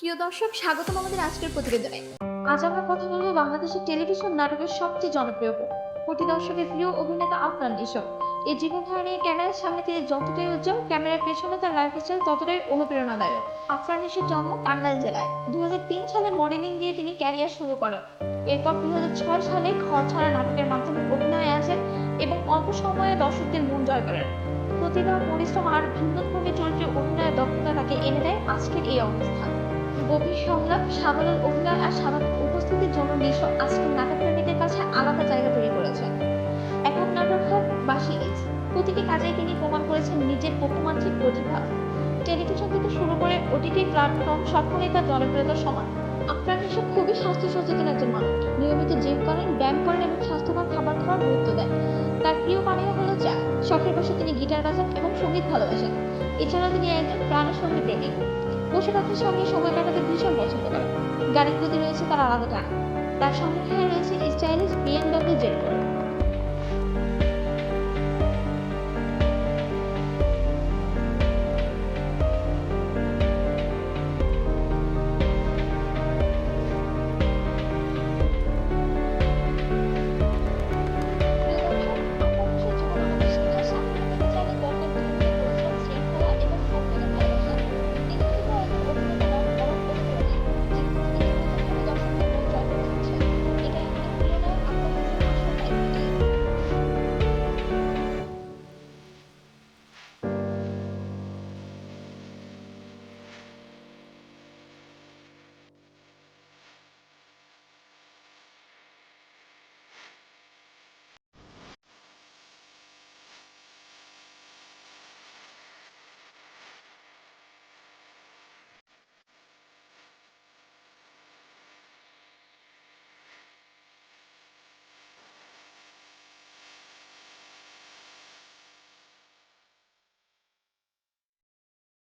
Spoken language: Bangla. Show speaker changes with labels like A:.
A: প্রিয় দর্শক, স্বাগতম আমাদের আজকের প্রতিবেদনে। আজ আমরা কথা বলব বাংলাদেশের টেলিভিশন নাটকের সবচেয়ে জনপ্রিয় কোটি দর্শকের প্রিয় অভিনেতা আফরান নিশো এই জীবনধারণে ক্যামেরার সামনে তিনি যতটাই উজ্জ্বল, ক্যামেরার পেছনে তার লাইফস্টাইল ততটাই অনুপ্রেরণাদায়ক। আফরান নিশোর জন্ম টাঙ্গাইল জেলায়। দুই হাজার তিন সালে মডেলিং দিয়ে তিনি ক্যারিয়ার শুরু করেন। এরপর দুই হাজার ছয় সালে ঘর ছাড়া নাটকের মাধ্যমে অভিনয়ে আসেন এবং অল্প সময়ে দর্শকদের মন জয় করেন। প্রতিভা, পরিশ্রম আর ভিন্নধর্মী চরিত্রে অভিনয়ের দক্ষতা তাকে এনে দেয় আজকের এই অবস্থান। গভীর সংলাপ সাবলীল অভিনয় আর স্বাভাবিক উপস্থিতির জন্য নিশো আজকের নাটকপ্রেমীদের কাছে আলাদা জায়গা তৈরি করেছেন। একক নাটক হোক বা সিরিজ, প্রতিটি কাজেই তিনি প্রমাণ করেছেন নিজের বহুমাত্রিক প্রতিভা। টেলিভিশন থেকে শুরু করে ওটিটি প্ল্যাটফর্ম সবখানেই তার জনপ্রিয়তা সমান। আপনার নিশো খুবই স্বাস্থ্য সচেতন একজন মানুষ। নিয়মিত জিম করেন, ব্যায়াম করেন এবং স্বাস্থ্যকর খাবার খাওয়ার গুরুত্ব দেন। তার প্রিয় পানীয় হলো চা শখের বসে তিনি গিটার বাজান এবং সংগীত ভালোবাসেন। এছাড়াও তিনি একজন প্রাণসঙ্গী প্রেমিক। পশু পাখির সঙ্গে সময় কাটাতে ভীষণ পছন্দ করে। গাড়ির প্রতি রয়েছে তার আলাদা টান। তার সম্মুখে রয়েছে স্টাইলিশ বিএমডব্লিউ জেড